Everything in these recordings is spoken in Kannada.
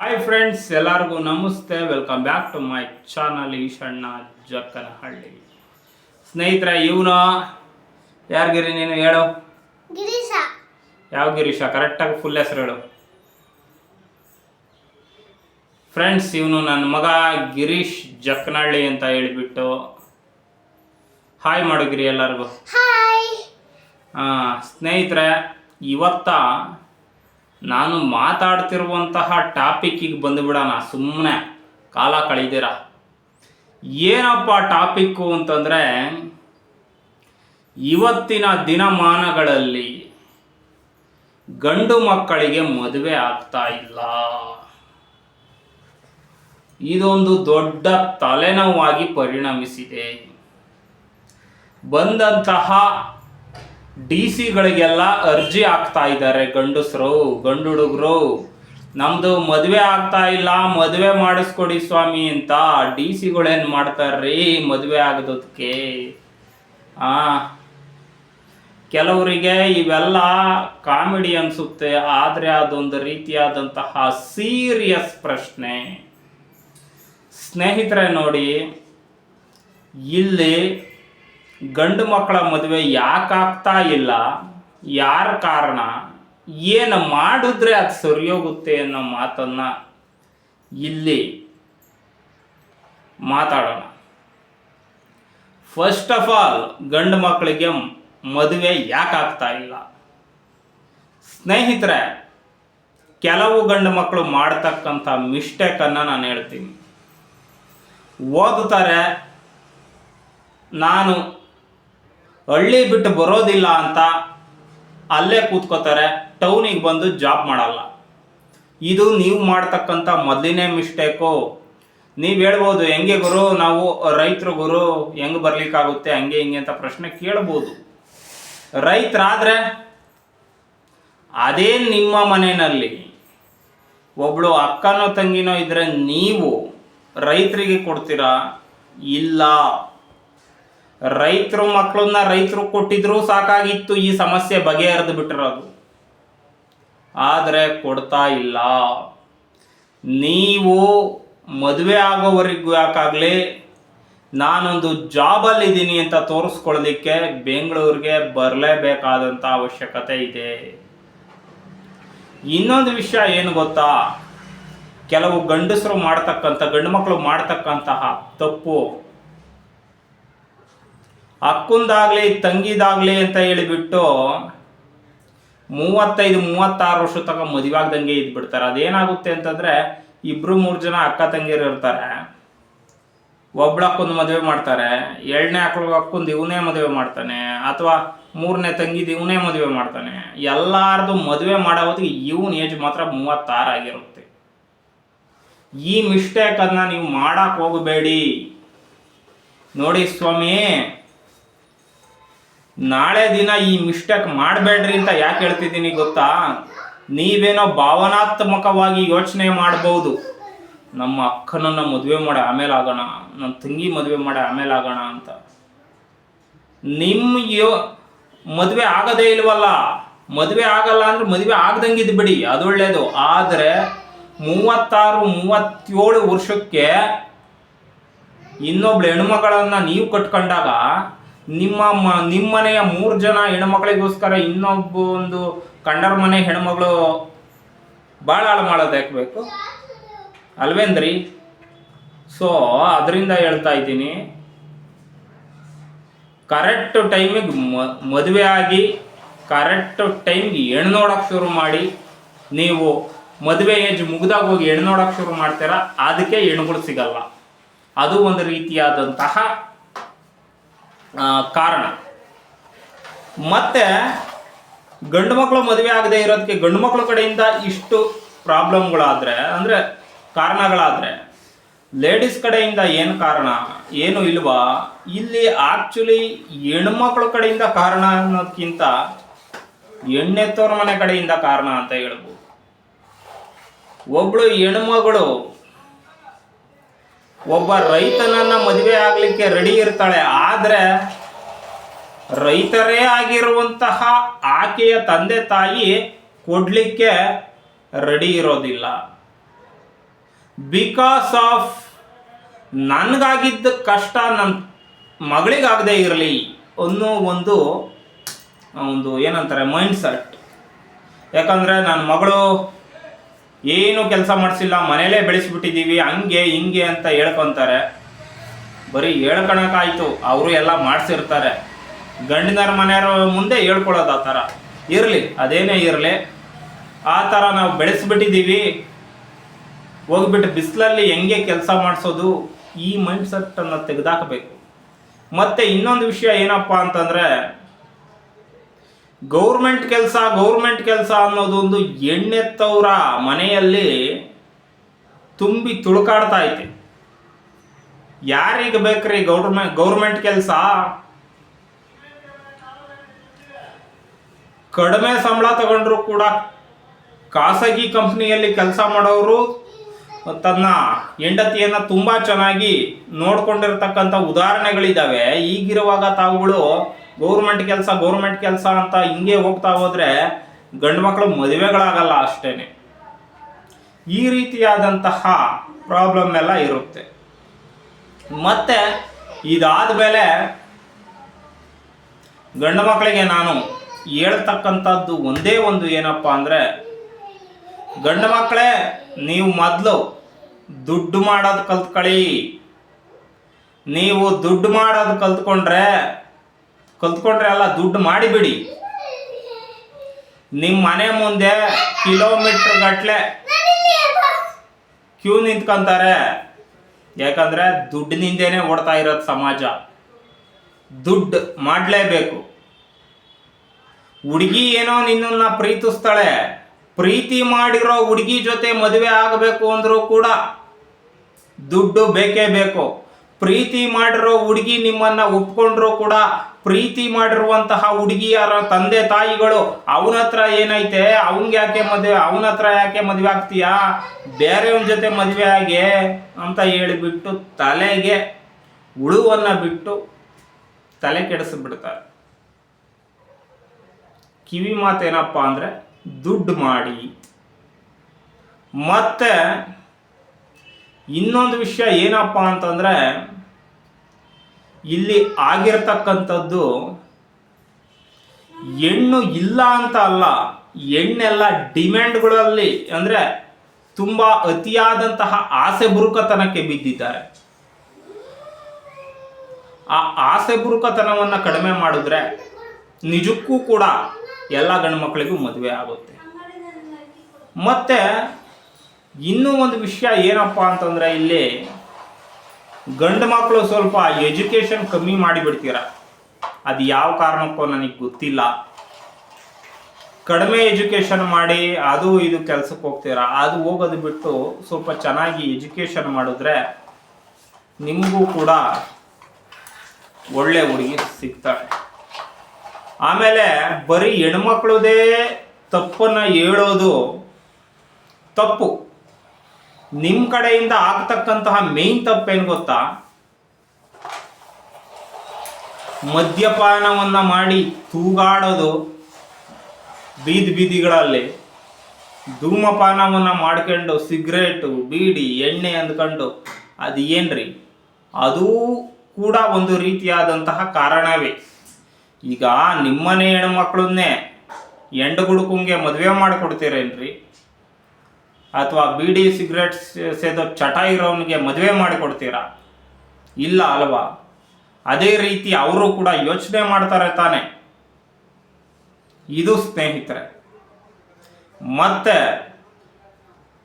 ಹಾಯ್ ಫ್ರೆಂಡ್ಸ್ ಎಲ್ಲರಿಗೂ ನಮಸ್ತೆ. Welcome back to my channel Eshanna Jakkanahalli. ಸ್ನೇಹಿತರ ಇವನು ಯಾರಿಗಿರಿ ನೀನು? ಹೇಳು. ಗಿರೀಶ. ಯಾವ ಗಿರೀಶ? ಕರೆಕ್ಟಾಗಿ ಫುಲ್ ಹೆಸರು ಹೇಳು. ಫ್ರೆಂಡ್ಸ್ ಇವನು ನನ್ನ ಮಗ ಗಿರೀಶ್ ಜಕ್ಕನಹಳ್ಳಿ ಅಂತ ಹೇಳಿಬಿಟ್ಟು. ಹಾಯ್ ಮಾಡು ಗಿರಿ ಎಲ್ಲರಿಗೂ. ಹಾಂ ಸ್ನೇಹಿತರೆ ಇವತ್ತ ನಾನು ಮಾತಾಡ್ತಿರುವಂತಹ ಟಾಪಿಕ್ಕಿಗೆ ಬಂದುಬಿಡೋಣ ಸುಮ್ಮನೆ ಕಾಲ ಕಳೀದಿರ? ಏನಪ್ಪ ಟಾಪಿಕ್ಕು ಅಂತಂದರೆ, ಇವತ್ತಿನ ದಿನಮಾನಗಳಲ್ಲಿ ಗಂಡು ಮಕ್ಕಳಿಗೆ ಮದುವೆ ಆಗ್ತಾ ಇಲ್ಲ. ಇದೊಂದು ದೊಡ್ಡ ತಲೆನೋವಾಗಿ ಪರಿಣಮಿಸಿದೆ. ಬಂದಂತಹ ಡಿ ಸಿಗಳಿಗೆಲ್ಲ ಅರ್ಜಿ ಹಾಕ್ತಾ ಇದ್ದಾರೆ ಗಂಡಸರು ಗಂಡು ಹುಡುಗರು ನಮ್ದು ಮದುವೆ ಆಗ್ತಾ ಇಲ್ಲ, ಮದುವೆ ಮಾಡಿಸ್ಕೊಡಿ ಸ್ವಾಮಿ ಅಂತ ಡಿ ಸಿಗಳೇನು ಮಾಡ್ತಾರ್ರಿ ಮದುವೆ ಆಗದಕ್ಕೆ ಆ, ಕೆಲವರಿಗೆ ಇವೆಲ್ಲ ಕಾಮಿಡಿ ಅನಿಸುತ್ತೆ, ಆದರೆ ಅದೊಂದು ರೀತಿಯಾದಂತಹ ಸೀರಿಯಸ್ ಪ್ರಶ್ನೆ. ಸ್ನೇಹಿತರೆ ನೋಡಿ, ಇಲ್ಲಿ ಗಂಡು ಮಕ್ಕಳ ಮದುವೆ ಯಾಕಾಗ್ತಾ ಇಲ್ಲ? ಯಾರ ಕಾರಣ? ಏನು ಮಾಡಿದ್ರೆ ಅದು ಸರಿಯೋಗುತ್ತೆ ಅನ್ನೋ ಮಾತನ್ನ ಇಲ್ಲಿ ಮಾತಾಡೋಣ. ಫಸ್ಟ್ ಆಫ್ ಆಲ್ ಗಂಡು ಮಕ್ಕಳಿಗೆ ಮದುವೆ ಯಾಕಾಗ್ತಾ ಇಲ್ಲ? ಸ್ನೇಹಿತರೆ, ಕೆಲವು ಗಂಡು ಮಕ್ಕಳು ಮಾಡ್ತಕ್ಕಂಥ ಮಿಸ್ಟೇಕನ್ನು ನಾನು ಹೇಳ್ತೀನಿ. ಓದುತ್ತಾರೆ, ನಾನು ಹಳ್ಳಿ ಬಿಟ್ಟು ಬರೋದಿಲ್ಲ ಅಂತ ಅಲ್ಲೇ ಕೂತ್ಕೋತಾರೆ, ಟೌನಿಗೆ ಬಂದು ಜಾಬ್ ಮಾಡಲ್ಲ. ಇದು ನೀವು ಮಾಡ್ತಕ್ಕಂಥ ಮೊದಲನೇ ಮಿಸ್ಟೇಕು. ನೀವು ಹೇಳ್ಬೋದು, ಹೆಂಗೆ ಗುರು, ನಾವು ರೈತರು ಗುರು, ಹೆಂಗೆ ಬರ್ಲಿಕ್ಕಾಗುತ್ತೆ, ಹಂಗೆ ಹಿಂಗೆ ಅಂತ ಪ್ರಶ್ನೆ ಕೇಳ್ಬೋದು. ರೈತರಾದರೆ ಅದೇ ನಿಮ್ಮ ಮನೆಯಲ್ಲಿ. ಒಬ್ಬಳು ಅಕ್ಕನೋ ತಂಗಿನೋ ಇದ್ದರೆ ನೀವು ರೈತರಿಗೆ ಕೊಡ್ತೀರಾ? ಇಲ್ಲ. ರೈತರು ಮಕ್ಕಳನ್ನ ರೈತರು ಕೊಟ್ಟಿದ್ರು ಸಾಕಾಗಿತ್ತು, ಈ ಸಮಸ್ಯೆ ಬಗೆಹರಿದು ಬಿಟ್ಟಿರೋದು. ಆದರೆ ಕೊಡ್ತಾ ಇಲ್ಲ. ನೀವು ಮದುವೆ ಆಗೋವರೆಗೂ ಯಾಕಾಗಲಿ ನಾನೊಂದು ಜಾಬಲ್ಲಿದ್ದೀನಿ ಅಂತ ತೋರಿಸ್ಕೊಳ್ಳೋದಕ್ಕೆ ಬೆಂಗಳೂರಿಗೆ ಬರಲೇಬೇಕಾದಂಥ ಅವಶ್ಯಕತೆ ಇದೆ. ಇನ್ನೊಂದು ವಿಷಯ ಏನು ಗೊತ್ತಾ? ಕೆಲವು ಗಂಡಸರು ಮಾಡ್ತಕ್ಕಂಥ, ಗಂಡು ಮಕ್ಕಳು ಮಾಡ್ತಕ್ಕಂತಹ ತಪ್ಪು ಅಕ್ಕಂದಾಗ್ಲಿ, ತಂಗಿದಾಗ್ಲಿ ಅಂತ ಹೇಳಿಬಿಟ್ಟು ಮೂವತ್ತೈದು, ಮೂವತ್ತಾರು ವರ್ಷ ತನಕ ಮದುವೆ ಆಗ್ದಂಗೆ ಇದ್ಬಿಡ್ತಾರೆ. ಅದೇನಾಗುತ್ತೆ ಅಂತಂದ್ರೆ, ಇಬ್ರು, ಮೂರು ಜನ ಅಕ್ಕ ತಂಗಿರು ಇರ್ತಾರೆ. ಒಬ್ಳ ಅಕ್ಕಂದು ಮದುವೆ ಮಾಡ್ತಾರೆ, ಎರಡನೇ ಅಕ್ಕಳ, ಅಕ್ಕಂದು ಇವನೇ ಮದುವೆ ಮಾಡ್ತಾನೆ, ಅಥವಾ ಮೂರನೇ ತಂಗಿದು ಇವನೇ ಮದುವೆ ಮಾಡ್ತಾನೆ. ಎಲ್ಲಾರ್ದು ಮದುವೆ ಮಾಡೋ ಹೊತ್ತಿಗೆ ಇವನ್ ಏಜ್ ಮಾತ್ರ ಮೂವತ್ತಾರು ಆಗಿರುತ್ತೆ. ಈ ಮಿಸ್ಟೇಕನ್ನು ನೀವು ಮಾಡಕ್ ಹೋಗಬೇಡಿ. ನೋಡಿ ಸ್ವಾಮಿ ನಾಳೆ ದಿನ ಈ ಮಿಸ್ಟೇಕ್ ಮಾಡಬೇಡ್ರಿ ಅಂತ ಯಾಕೆ ಹೇಳ್ತಿದ್ದೀನಿ ಗೊತ್ತಾ? ನೀವೇನೋ ಭಾವನಾತ್ಮಕವಾಗಿ ಯೋಚನೆ ಮಾಡಬಹುದು ನಮ್ಮ ಅಕ್ಕನನ್ನ ಮದುವೆ ಮಾಡಿ, ಆಮೇಲೆ ಆಗೋಣ. ನನ್ನ ತಂಗಿ ಮದುವೆ ಮಾಡಿ, ಆಮೇಲೆ ಆಗೋಣ ಅಂತ. ನಿಮ್ಮ ಯೋ, ಮದುವೆ ಆಗದೇ ಇಲ್ವಲ್ಲ? ಮದುವೆ ಆಗಲ್ಲ ಅಂದ್ರೆ ಮದುವೆ ಆಗ್ದಂಗೆ ಇದ್ಬಿಡಿ ಅದು ಒಳ್ಳೇದು. ಆದರೆ ಮೂವತ್ತಾರು, ಮೂವತ್ತೇಳು ವರ್ಷಕ್ಕೆ ಇನ್ನೊಬ್ಳು ಹೆಣ್ಮಗಳನ್ನ ನೀವು ಕಟ್ಕೊಂಡಾಗ ನಿಮ್ಮ ಮ ನಿಮ್ಮ ಮನೆಯ ಮೂರು ಜನ ಹೆಣ್ಮಕ್ಳಿಗೋಸ್ಕರ ಇನ್ನೊಬ್ಬ ಒಂದು ಕಂಡರ ಮನೆ ಹೆಣ್ಮಗಳು ಭಾಳ ಹಾಳು ಮಾಡೋದು ಯಾಕೆ ಬೇಕು ಅಲ್ವೇಂದ್ರಿ ಸೊ ಅದರಿಂದ ಹೇಳ್ತಾ ಇದ್ದೀನಿ. ಕರೆಕ್ಟ್ ಟೈಮಿಗೆ ಮದುವೆ ಆಗಿ ಕರೆಕ್ಟ್ ಟೈಮ್ಗೆ ಹೆಣ್ಣು ನೋಡೋಕೆ ಶುರು ಮಾಡಿ, ನೀವು ಮದುವೆ ಏಜ್ ಮುಗ್ದಾಗ ಹೋಗಿ ಹೆಣ್ಣು ನೋಡೋಕೆ ಶುರು ಮಾಡ್ತೀರಾ, ಅದಕ್ಕೆ ಹೆಣ್ಗಳು ಸಿಗಲ್ಲ. ಅದು ಒಂದು ರೀತಿಯಾದಂತಹ ಕಾರಣ. ಮತ್ತೆ ಗಂಡು ಮಕ್ಕಳು ಮದುವೆ ಆಗದೆ ಇರೋದಕ್ಕೆ ಗಂಡು ಮಕ್ಕಳ ಕಡೆಯಿಂದ ಇಷ್ಟು ಪ್ರಾಬ್ಲಮ್ಗಳಾದರೆ, ಅಂದರೆ ಕಾರಣಗಳಾದರೆ, ಲೇಡೀಸ್ ಕಡೆಯಿಂದ ಏನು ಕಾರಣ, ಏನು ಇಲ್ವಾ? ಇಲ್ಲಿ ಆ್ಯಕ್ಚುಲಿ ಹೆಣ್ಮಕ್ಳ ಕಡೆಯಿಂದ ಕಾರಣ ಅನ್ನೋದಕ್ಕಿಂತ ಹೆಣ್ಣೆತ್ತೋರ ಮನೆ ಕಡೆಯಿಂದ ಕಾರಣ ಅಂತ ಹೇಳ್ಬೋದು. ಒಬ್ಳು ಹೆಣ್ಮಗಳು ಒಬ್ಬ ರೈತನನ್ನ ಮದುವೆ ಆಗ್ಲಿಕ್ಕೆ ರೆಡಿ ಇರ್ತಾಳೆ. ಆದ್ರೆ ರೈತರೇ ಆಗಿರುವಂತಹ ಆಕೆಯ ತಂದೆ ತಾಯಿ ಕೊಡ್ಲಿಕ್ಕೆ ರೆಡಿ ಇರೋದಿಲ್ಲ. ಬಿಕಾಸ್ ಆಫ್ ನನಗಾಗಿದ್ದ ಕಷ್ಟ ನನ್ನ ಮಗಳಿಗಾಗದೇ ಇರಲಿ ಅನ್ನೋ ಒಂದು ಒಂದು ಏನಂತಾರೆ ಮೈಂಡ್ ಸೆಟ್ ಯಾಕಂದರೆ ನನ್ನ ಮಗಳು ಏನು ಕೆಲಸ ಮಾಡಿಸಿಲ್ಲ, ಮನೇಲೇ ಬೆಳೆಸ್ಬಿಟ್ಟಿದ್ದೀವಿ, ಹಂಗೆ ಹಿಂಗೆ ಅಂತ ಹೇಳ್ಕೊತಾರೆ. ಬರೀ ಹೇಳ್ಕೊಳಕ್ಕಾಯ್ತು ಅವರು ಎಲ್ಲ ಮಾಡಿಸಿರ್ತಾರೆ. ಗಂಡಿನರ ಮನೆಯವ್ರ ಮುಂದೆ ಹೇಳ್ಕೊಳ್ಳೋದು ಆ ಥರ. ಇರಲಿ, ಅದೇನೇ ಇರಲಿ, ಆ ಥರ ನಾವು ಬೆಳೆಸ್ಬಿಟ್ಟಿದ್ದೀವಿ. ಹೋಗ್ಬಿಟ್ಟು ಬಿಸಿಲಲ್ಲಿ ಹೆಂಗೆ ಕೆಲಸ ಮಾಡಿಸೋದು, ಈ ಮೈಂಡ್ ಸೆಟ್ಟನ್ನು ತೆಗೆದಾಕಬೇಕು. ಮತ್ತು ಇನ್ನೊಂದು ವಿಷಯ ಏನಪ್ಪ ಅಂತಂದರೆ ಗೌರ್ಮೆಂಟ್ ಕೆಲಸ ಗೌರ್ಮೆಂಟ್ ಕೆಲಸ ಅನ್ನೋದೊಂದು ಎಣ್ಣೆತ್ತವರ ಮನೆಯಲ್ಲಿ ತುಂಬಿ ತುಳುಕಾಡ್ತಾ ಐತೆ. ಯಾರಿಗೆ ಬೇಕ್ರಿ ಗೌರ್ಮೆಂಟ್ ಗೌರ್ಮೆಂಟ್ ಕೆಲಸ? ಕಡಿಮೆ ಸಂಬಳ ತಗೊಂಡ್ರು ಕೂಡ ಖಾಸಗಿ ಕಂಪ್ನಿಯಲ್ಲಿ ಕೆಲಸ ಮಾಡೋರು ತನ್ನ ಹೆಂಡತಿಯನ್ನು ತುಂಬಾ ಚೆನ್ನಾಗಿ ನೋಡ್ಕೊಂಡಿರ್ತಕ್ಕಂಥ ಉದಾಹರಣೆಗಳಿದ್ದಾವೆ ಈಗಿರುವಾಗ ತಾವುಗಳು ಗೌರ್ಮೆಂಟ್ ಕೆಲಸ ಗೌರ್ಮೆಂಟ್ ಕೆಲಸ ಅಂತ ಹಿಂಗೆ ಹೋಗ್ತಾ ಹೋದ್ರೆ ಗಂಡು ಮಕ್ಕಳು ಮದುವೆಗಳಾಗಲ್ಲ ಅಷ್ಟೇನೆ. ಈ ರೀತಿಯಾದಂತಹ ಪ್ರಾಬ್ಲಮ್ ಎಲ್ಲ ಇರುತ್ತೆ. ಮತ್ತೆ ಇದಾದ ಮೇಲೆ ಗಂಡು ಮಕ್ಕಳಿಗೆ ನಾನು ಹೇಳ್ತಕ್ಕಂಥದ್ದು ಒಂದೇ ಒಂದು ಏನಪ್ಪ ಅಂದರೆ, ಗಂಡು ಮಕ್ಕಳೇ ನೀವು ಮೊದಲು ದುಡ್ಡು ಮಾಡೋದು ಕಲ್ತ್ಕೊಳ್ಳಿ. ನೀವು ದುಡ್ಡು ಮಾಡೋದು ಕಲ್ತ್ಕೊಂಡ್ರೆ ಕಲ್ತ್ಕೊಂಡ್ರೆ ಅಲ್ಲ, ದುಡ್ಡು ಮಾಡಿಬಿಡಿ. ನಿಮ್ಮ ಮನೆ ಮುಂದೆ ಕಿಲೋಮೀಟರ್ ಗಟ್ಟಲೆ ಕ್ಯೂ ನಿಂತ್ಕೊಂತಾರೆ. ಯಾಕಂದ್ರೆ ದುಡ್ಡಿನಿಂದೇನೆ ಓಡ್ತಾ ಇರೋದು ಸಮಾಜ. ದುಡ್ಡು ಮಾಡಲೇಬೇಕು. ಹುಡುಗಿ ಏನೋ ನಿನ್ನನ್ನು ಪ್ರೀತಿಸ್ತಾಳೆ. ಪ್ರೀತಿ ಮಾಡಿರೋ ಹುಡುಗಿ ಜೊತೆ ಮದುವೆ ಆಗಬೇಕು ಅಂದ್ರೂ ಕೂಡ ದುಡ್ಡು ಬೇಕೇ ಬೇಕು. ಪ್ರೀತಿ ಮಾಡಿರೋ ಹುಡುಗಿ ನಿಮ್ಮನ್ನ ಒಪ್ಕೊಂಡ್ರು ಕೂಡ ಪ್ರೀತಿ ಮಾಡಿರುವಂತಹ ಹುಡುಗಿಯರ ತಂದೆ ತಾಯಿಗಳು ಅವನ ಹತ್ರ ಏನೈತೆ? ಅವನ್ಗೆ ಯಾಕೆ ಮದುವೆ, ಅವನ ಹತ್ರ ಯಾಕೆ ಮದುವೆ ಆಗ್ತೀಯಾ? ಬೇರೆಯವನ ಜೊತೆ ಮದುವೆ ಆಗಿ ಅಂತ ಹೇಳಿಬಿಟ್ಟು ತಲೆಗೆ ಉಳುವನ್ನ ಬಿಟ್ಟು ತಲೆ ಕೆಡಿಸ್ಬಿಡ್ತಾರೆ. ಕಿವಿ ಮಾತೇನಪ್ಪ ಅಂದರೆ ದುಡ್ಡು ಮಾಡಿ. ಮತ್ತೆ ಇನ್ನೊಂದು ವಿಷಯ ಏನಪ್ಪ ಅಂತಂದರೆ, ಇಲ್ಲಿ ಆಗಿರ್ತಕ್ಕಂಥದ್ದು ಹೆಣ್ಣು ಇಲ್ಲ ಅಂತ ಅಲ್ಲ, ಹೆಣ್ಣೆಲ್ಲ ಡಿಮ್ಯಾಂಡ್ಗಳಲ್ಲಿ ಅಂದರೆ ತುಂಬ ಅತಿಯಾದಂತಹ ಆಸೆ ಬುರುಕತನಕ್ಕೆ ಬಿದ್ದಿದ್ದಾರೆ. ಆ ಆಸೆ ಬುರುಕತನವನ್ನು ಕಡಿಮೆ ಮಾಡಿದ್ರೆ ನಿಜಕ್ಕೂ ಕೂಡ ಎಲ್ಲ ಗಂಡು ಮಕ್ಕಳಿಗೂ ಮದುವೆ ಆಗುತ್ತೆ. ಮತ್ತೆ ಇನ್ನೂ ಒಂದು ವಿಷಯ ಏನಪ್ಪ ಅಂತಂದ್ರೆ ಇಲ್ಲಿ ಗಂಡು ಮಕ್ಕಳು ಸ್ವಲ್ಪ ಎಜುಕೇಶನ್ ಕಮ್ಮಿ ಮಾಡಿಬಿಡ್ತೀರ? ಅದು ಯಾವ ಕಾರಣಕ್ಕೂ ನನಗೆ ಗೊತ್ತಿಲ್ಲ. ಕಡಿಮೆ ಎಜುಕೇಶನ್ ಮಾಡಿ, ಅದು ಇದು ಕೆಲಸಕ್ಕೆ ಹೋಗ್ತೀರಾ? ಅದು ಹೋಗೋದು ಬಿಟ್ಟು ಸ್ವಲ್ಪ ಚೆನ್ನಾಗಿ ಎಜುಕೇಶನ್ ಮಾಡಿದ್ರೆ ನಿಮಗೂ ಕೂಡ ಒಳ್ಳೆ ಹುಡುಗಿ ಸಿಗ್ತಾಳೆ. ಆಮೇಲೆ ಬರೀ ಹೆಣ್ಮಕ್ಳದೇ ತಪ್ಪನ್ನು ಹೇಳೋದು ತಪ್ಪು. ನಿಮ್ಮ ಕಡೆಯಿಂದ ಆಗ್ತಕ್ಕಂತಹ ಮೇನ್ ತಪ್ಪೇನು ಗೊತ್ತಾ? ಮದ್ಯಪಾನವನ್ನು ಮಾಡಿ ತೂಗಾಡೋದು ಬೀದಿ ಬೀದಿಗಳಲ್ಲಿ. ಧೂಮಪಾನವನ್ನ ಮಾಡ್ಕೊಂಡು ಸಿಗರೇಟು, ಬೀಡಿ, ಎಣ್ಣೆ ಅಂದ್ಕೊಂಡು ಅದು ಏನ್ರಿ? ಅದೂ ಕೂಡ ಒಂದು ರೀತಿಯಾದಂತಹ ಕಾರಣವೇ. ಈಗ ನಿಮ್ಮನೆ ಹೆಣ್ಮಕ್ಳನ್ನೇ ಹೆಂಡು ಗುಡುಕುಂಗೆ ಮದುವೆ ಮಾಡಿಕೊಡ್ತೀರೇನ್ರಿ? ಅಥವಾ ಬೀಡಿ ಸಿಗರೇಟ್ ಸೇದೋ ಚಟ ಇರೋನಿಗೆ ಮದುವೆ ಮಾಡಿಕೊಡ್ತೀರಾ? ಇಲ್ಲ ಅಲ್ವಾ? ಅದೇ ರೀತಿ ಅವರು ಕೂಡ ಯೋಚನೆ ಮಾಡ್ತಾರೆ ತಾನೆ. ಇದು ಸ್ನೇಹಿತರೆ. ಮತ್ತೆ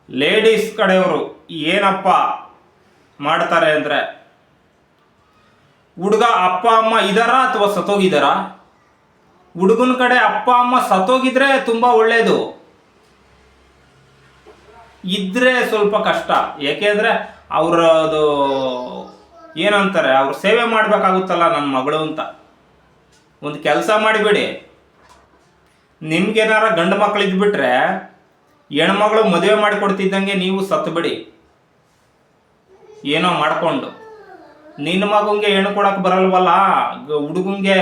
ಲೇಡೀಸ್ ಕಡೆಯವರು ಏನಪ್ಪ ಮಾಡ್ತಾರೆ ಅಂದರೆ, ಹುಡುಗ ಅಪ್ಪ, ಅಮ್ಮ ಇದಾರಾ ಅಥವಾ ಸತ್ತೋಗಿದ್ದಾರಾ? ಹುಡುಗನ ಕಡೆ ಅಪ್ಪ, ಅಮ್ಮ ಸತ್ತೋಗಿದ್ರೆ ತುಂಬ ಒಳ್ಳೆಯದು ಇದ್ರೆ ಸ್ವಲ್ಪ ಕಷ್ಟ. ಯಾಕೆಂದ್ರೆ ಅವ್ರದ್ದು ಏನಂತಾರೆ ಅವ್ರ ಸೇವೆ ಮಾಡಬೇಕಾಗುತ್ತಲ್ಲ ನನ್ನ ಮಗಳು ಅಂತ. ಒಂದು ಕೆಲಸ ಮಾಡಿಬಿಡಿ. ನಿಮ್ಗೇನಾರ ಗಂಡು ಮಕ್ಳು ಇದ್ಬಿಟ್ರೆ ಹೆಣ್ಮಗಳು ಮದುವೆ ಮಾಡಿಕೊಡ್ತಿದ್ದಂಗೆ ನೀವು ಸತ್ತು ಬಿಡಿ ಏನೋ ಮಾಡಿಕೊಂಡು. ನಿನ್ನ ಮಗುಂಗೆ ಹೆಣ್ಣು ಕೊಡೋಕೆ ಬರಲ್ವಲ್ಲ? ಹುಡುಗಂಗೆ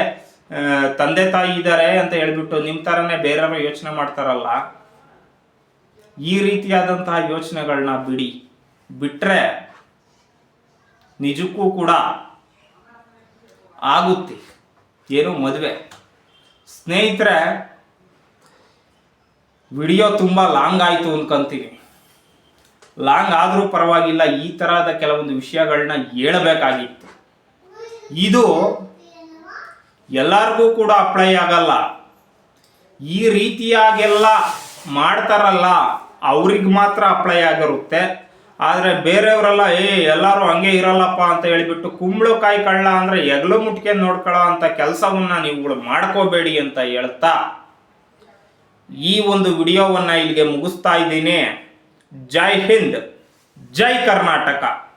ತಂದೆ ತಾಯಿ ಇದ್ದಾರೆ ಅಂತ ಹೇಳ್ಬಿಟ್ಟು ನಿಮ್ಮ ಥರನೇ ಬೇರೆಯವರು ಯೋಚನೆ ಮಾಡ್ತಾರಲ್ಲ. ಈ ರೀತಿಯಾದಂತಹ ಯೋಚನೆಗಳನ್ನ ಬಿಡಿ. ಬಿಟ್ಟರೆ ನಿಜಕ್ಕೂ ಕೂಡ ಆಗುತ್ತೆ. ಏನು ಮದುವೆ? ಸ್ನೇಹಿತರೆ, ವಿಡಿಯೋ ತುಂಬ ಲಾಂಗ್ ಆಯಿತು ಅನ್ಕೊಂತೀನಿ. ಲಾಂಗ್ ಆದರೂ ಪರವಾಗಿಲ್ಲ, ಈ ಥರದ ಕೆಲವೊಂದು ವಿಷಯಗಳನ್ನ ಹೇಳಬೇಕಾಗಿತ್ತು. ಇದು ಎಲ್ಲರಿಗೂ ಕೂಡ ಅಪ್ಲೈ ಆಗಲ್ಲ. ಈ ರೀತಿಯಾಗೆಲ್ಲ ಮಾಡ್ತಾರಲ್ಲ ಅವ್ರಿಗೆ ಮಾತ್ರ ಅಪ್ಲೈ ಆಗಿರುತ್ತೆ. ಆದರೆ ಬೇರೆಯವರೆಲ್ಲ, ಏ, ಎಲ್ಲರೂ ಹಂಗೆ ಇರಲ್ಲಪ್ಪ ಅಂತ ಹೇಳಿಬಿಟ್ಟು ಕುಂಬಳಕಾಯಿ ಕಳ್ಳ ಅಂದರೆ ಎಗ್ಲು ಮುಟ್ಕೆ ನೋಡ್ಕೊಳ್ಳೋ ಅಂತ ಕೆಲಸವನ್ನ ನೀವುಗಳು ಮಾಡ್ಕೋಬೇಡಿ ಅಂತ ಹೇಳ್ತಾ ಈ ಒಂದು ವಿಡಿಯೋವನ್ನು ಇಲ್ಲಿಗೆ ಮುಗಿಸ್ತಾ ಇದ್ದೀನಿ. ಜೈ ಹಿಂದ್, ಜೈ ಕರ್ನಾಟಕ.